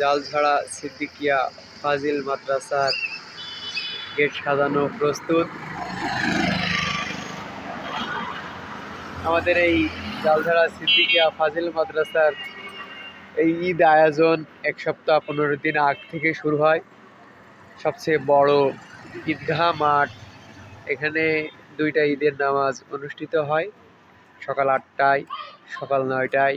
জালঝাড়া, সিদ্দিকিয়া, ফাজিল মাদ্রাসার গেট সাজানো প্রস্তুত। আমাদের এই জালঝাড়া, সিদ্দিকিয়া, ফাজিল মাদ্রাসার এই ঈদ আয়োজন এক সপ্তাহ পনেরো দিন আগ থেকে শুরু হয়। সবচেয়ে বড় ঈদগাহ মাঠ। এখানে দুইটা ঈদের নামাজ অনুষ্ঠিত হয়। সকাল আটটায়, সকাল নয়টায়।